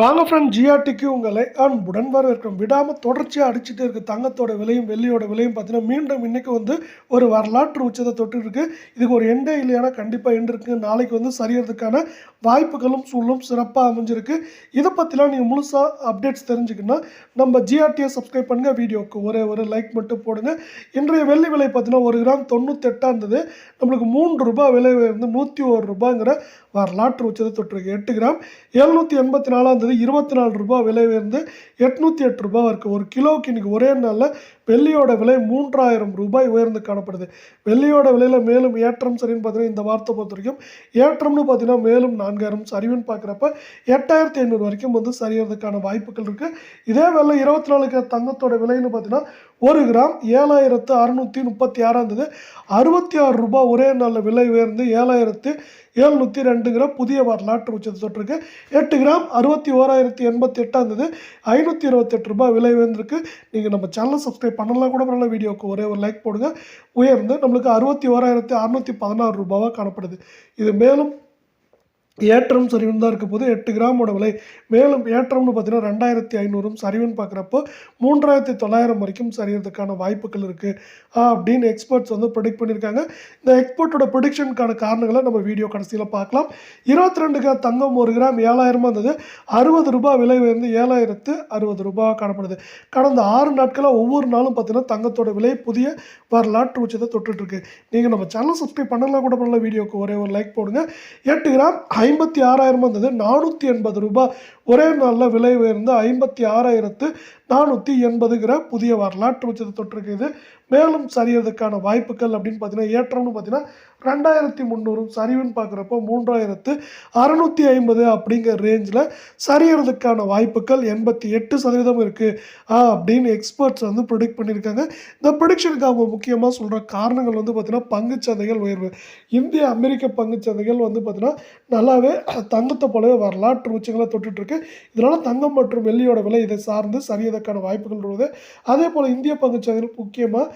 வாங்க ஃப்ரெண்ட் ஜிஆர்டிக்கு உங்களை அன்புடன் வரவேற்கிறோம். விடாமல் தொடர்ச்சியாக அடிச்சுட்டு இருக்குது தங்கத்தோட விலையும் வெள்ளியோட விலையும் பார்த்தீங்கன்னா மீண்டும் இன்றைக்கி வந்து ஒரு வரலாற்று உச்சத்தை தொட்டு இருக்குது இதுக்கு ஒரு எண்டே இல்லையானா கண்டிப்பாக எண்டு இருக்குது நாளைக்கு வந்து சரியறதுக்கான வாய்ப்புகளும் சூழலும் சிறப்பாக அமைஞ்சிருக்கு. இதை பற்றிலாம் நீங்கள் முழுசாக அப்டேட்ஸ் தெரிஞ்சுக்கணும்னா நம்ம ஜிஆர்டியை சப்ஸ்கிரைப் பண்ணுங்கள் வீடியோவுக்கு ஒரே ஒரு லைக் மட்டும் போடுங்க. இன்றைய வெள்ளி விலை பார்த்தீங்கன்னா ஒரு கிராம் தொண்ணூத்தெட்டாக இருந்தது நம்மளுக்கு மூன்று ரூபாய் விலை வந்து நூற்றி ஒரு ரூபாங்கிற வரலாற்று உச்சத்தை தொட்டிருக்கு எட்டு கிராம் எழுநூற்றி எண்பத்தி நாலாம் தேதி இருபத்தி நாலு ரூபாய் விலை உயர்ந்து எட்நூற்றி எட்டு ரூபாய் இருக்குது ஒரு கிலோவுக்கு இன்றைக்கி ஒரே நாளில் வெள்ளியோட விலை மூன்றாயிரம் ரூபாய் உயர்ந்து காணப்படுது. வெள்ளியோட விலையில் மேலும் ஏற்றம் சரின்னு பார்த்தீங்கன்னா இந்த வார்த்தை பொறுத்த வரைக்கும் ஏற்றம்னு பார்த்தீங்கன்னா மேலும் நான்காயிரம் சரிவுன்னு பார்க்குறப்ப எட்டாயிரத்தி ஐநூறு வரைக்கும் வந்து சரியறதுக்கான வாய்ப்புகள் இருக்குது இதே வேலை இருபத்தி நாலுக்கு தங்கத்தோட விலைன்னு பார்த்தீங்கன்னா ஒரு கிராம் ஏழாயிரத்து அறுநூற்றி முப்பத்தி ஆறாம் தேதி அறுபத்தி ஆறு ரூபாய் ஒரே நாளில் விலை உயர்ந்து ஏழாயிரத்து எழுநூற்றி ரெண்டு கிராம் புதிய வரலாற்று உச்சத்தை தொட்டிருக்கு. எட்டு கிராம் அறுபத்தி ஓராயிரத்தி எண்பத்தி எட்டாம் தேதி ஐநூற்றி இருபத்தெட்டு ரூபாய் விலை உயர்ந்திருக்கு. நீங்கள் நம்ம சேனலை சப்ஸ்கிரைப் பண்ணலாம் கூட நல்ல வீடியோவுக்கு ஒரே ஒரு லைக் போடுங்க. உயர்ந்து நம்மளுக்கு அறுபத்தி ஓராயிரத்தி அறுநூற்றி பதினாறு ரூபாவாக காணப்படுது. இது மேலும் ஏற்றம் சரிவுன்னு தான் இருக்க போது எட்டு கிராமோட விலை. மேலும் ஏற்றம்னு பார்த்தீங்கன்னா ரெண்டாயிரத்தி ஐநூறும் சரிவுன்னு பார்க்குறப்போ மூன்றாயிரத்தி தொள்ளாயிரம் வரைக்கும் சரியறதுக்கான வாய்ப்புகள் இருக்குது அப்படின்னு எக்ஸ்பர்ட்ஸ் வந்து ப்ரொடிக்ட் பண்ணியிருக்காங்க. இந்த எக்ஸ்போர்ட்டோட ப்ரொடிக்ஷனுக்கான காரணங்களை நம்ம வீடியோ கடைசியில் பார்க்கலாம். இருபத்தி ரெண்டு கிராம் தங்கம் ஒரு கிராம் ஏழாயிரமாக இருந்தது. அறுபது ரூபாய் விலை உயர்ந்து ஏழாயிரத்து அறுபது ரூபாய் காணப்படுது. கடந்த ஆறு நாட்களாக ஒவ்வொரு நாளும் பார்த்தீங்கன்னா தங்கத்தோட விலை புதிய வரலாற்று உச்சத்தை தொட்டுட்ருக்கு நீங்கள் நம்ம சேனல் சப்ஸ்கிரைப் பண்ணலாம் கூட பண்ணல வீடியோக்கு ஒரே ஒரு லைக் போடுங்க. எட்டு கிராம் ஐம்பத்தி ஆறாயிரம் இருந்தது நானூற்றி எண்பது ரூபாய். ஒரே நாளில் விலை உயர்ந்து ஐம்பத்தி ஆறாயிரத்து நானூற்றி எண்பதுங்கிற புதிய வரலாற்று உச்சத்தை தொட்டிருக்குது. மேலும் சரியறதுக்கான வாய்ப்புகள் அப்படின்னு பார்த்தீங்கன்னா ஏற்றம்னு பார்த்தீங்கன்னா ரெண்டாயிரத்தி முந்நூறும் சரிவுன்னு பார்க்குறப்போ மூன்றாயிரத்து அறநூற்றி ஐம்பது அப்படிங்கிற ரேஞ்சில் சரியறதுக்கான வாய்ப்புகள் எண்பத்தி எட்டு சதவீதம் இருக்குது அப்படின்னு எக்ஸ்பர்ட்ஸ் வந்து ப்ரொடிக்ட் பண்ணியிருக்காங்க. இந்த ப்ரொடிக்ஷனுக்கு அவங்க முக்கியமாக சொல்கிற காரணங்கள் வந்து பார்த்திங்கன்னா பங்குச்சந்தைகள் உயர்வு. இந்திய அமெரிக்க பங்குச்சந்தைகள் வந்து பார்த்திங்கன்னா நல்லாவே தங்கத்தை போலவே வரலாற்று உச்சங்களை தொட்டுட்ருக்கு இதனால் தங்கம் மற்றும் வெள்ளியோட விலை இதை சார்ந்து சரியதற்கான வாய்ப்புகள் உள்ளது. அதே போல் இந்திய பங்குச்சந்தையில் முக்கியமாக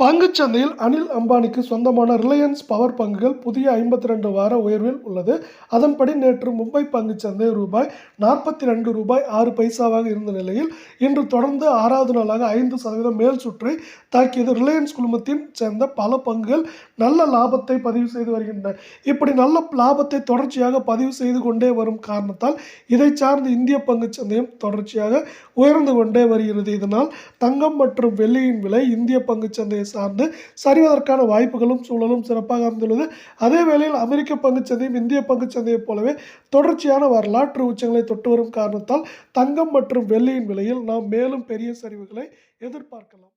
பங்குச்சந்தையில் அனில் அம்பானிக்கு சொந்தமான ரிலையன்ஸ் பவர் பங்குகள் புதிய ஐம்பத்தி ரெண்டு வார உயர்வில் உள்ளது. அதன்படி நேற்று மும்பை பங்குச்சந்தை ரூபாய் நாற்பத்தி ரெண்டு ரூபாய் ஆறு பைசாவாக இருந்த நிலையில் இன்று தொடர்ந்து ஆறாவது நாளாக ஐந்து சதவீதம் மேல் சுற்றை தாக்கியது. ரிலையன்ஸ் குழுமத்தின் சேர்ந்த பல பங்குகள் நல்ல லாபத்தை பதிவு செய்து வருகின்றன. இப்படி நல்ல லாபத்தை தொடர்ச்சியாக பதிவு செய்து கொண்டே வரும் காரணத்தால் இதை சார்ந்த இந்திய பங்குச்சந்தையும் தொடர்ச்சியாக உயர்ந்து கொண்டே வருகிறது. இதனால் தங்கம் மற்றும் வெள்ளியின் விலை இந்திய பங்குச்சந்தையை சார்ந்து சரிவதற்கான வாய்ப்புகளும் சூழலும் சிறப்பாக அமைந்துள்ளது. அதே வேளையில் அமெரிக்க பங்குச்சந்தையும் இந்திய பங்குச்சந்தையைப் போலவே தொடர்ச்சியான வரலாற்று உச்சங்களை தொட்டு வரும் காரணத்தால் தங்கம் மற்றும் வெள்ளியின் விலையில் நாம் மேலும் பெரிய சரிவுகளை எதிர்பார்க்கலாம்.